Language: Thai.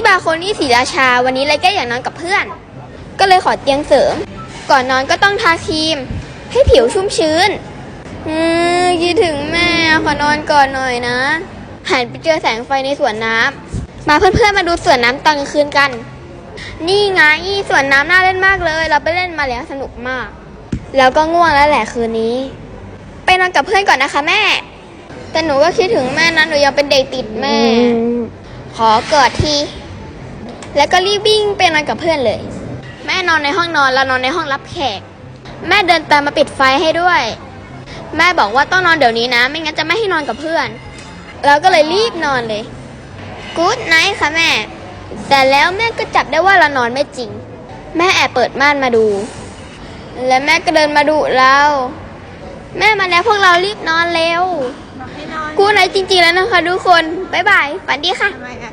ที่บาร์โคนี่สีราชาวันนี้เลยแก้อยากนอนกับเพื่อน ก็เลยขอเตียงเสริม ก่อนนอนก็ต้องทาครีม ให้ผิวชุ่มชื้นอืมคิดถึงแม่ขอนอนก่อนหน่อยนะ หันไปเจอแสงไฟในสวนน้ำมาเพื่อนๆมาดูสวนน้ำตอนกลางคืนกัน นี่ไงสวนน้ำน่าเล่นมากเลย เราไปเล่นมาแล้วสนุกมาก แล้วก็ง่วงแล้วแหละคืนนี้ ไปนอนกับเพื่อนก่อนนะคะแม่ แต่หนูก็คิดถึงแม่นะหนูยังเป็นเด็กติดแม่ ขอกอดที แล้วก็รีบวิ่งไปนอนกับเพื่อนเลย แม่นอนในห้องนอนเรานอนในห้องรับแขก แม่เดินตามมาปิดไฟให้ด้วย แม่บอกว่าต้องนอนเดี๋ยวนี้นะ ไม่งั้นจะไม่ให้นอนกับเพื่อน เราก็เลยรีบนอนเลยกู๊ดไนท์ค่ะแม่ แต่แล้วแม่ก็จับได้ว่าเรานอนไม่จริง แม่แอบเปิดม่านมาดู แล้วแม่ก็เดินมาดุเรา แม่มาแล้วพวกเรารีบนอนเร็วบอกให้นอนกูดไนท์จริงๆแล้วนะคะทุกคน บ๊ายบาย ฝันดีค่ะ ทำไมอะ